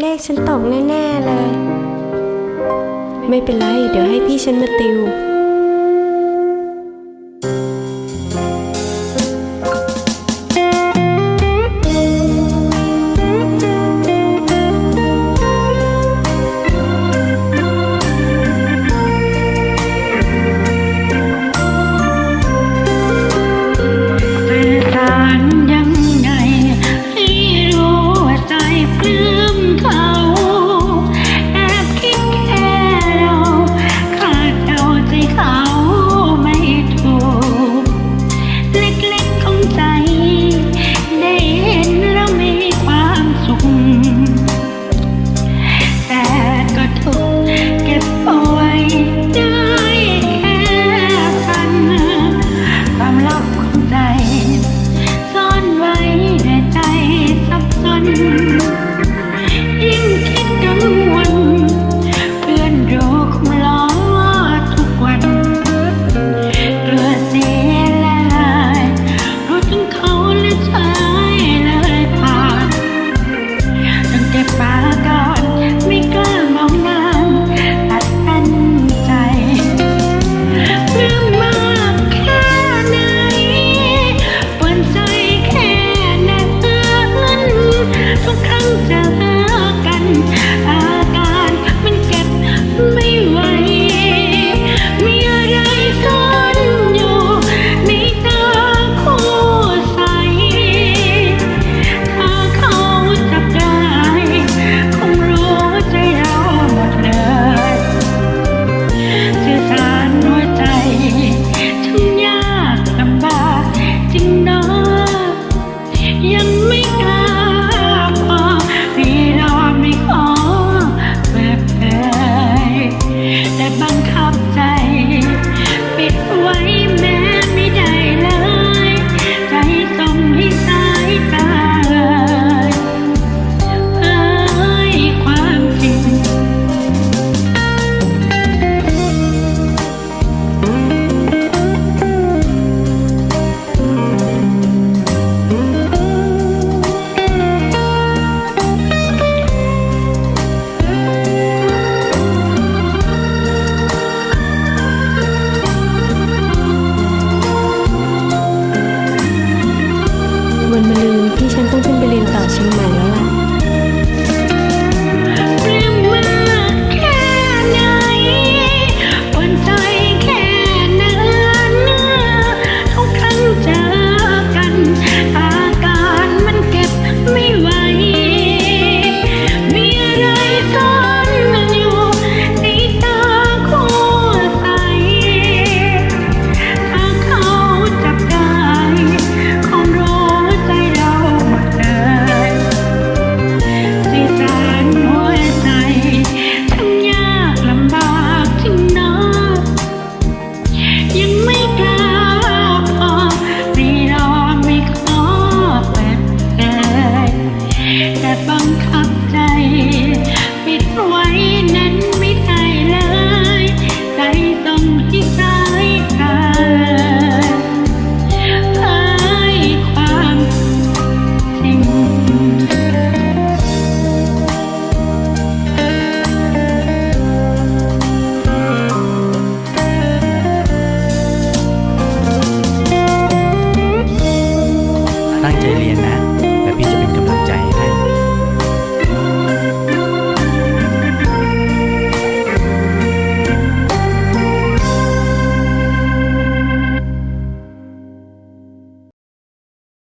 เลขฉันตอบแน่ ๆ เลย ไม่เป็นไร เดี๋ยวให้พี่ฉันมาติว Angelina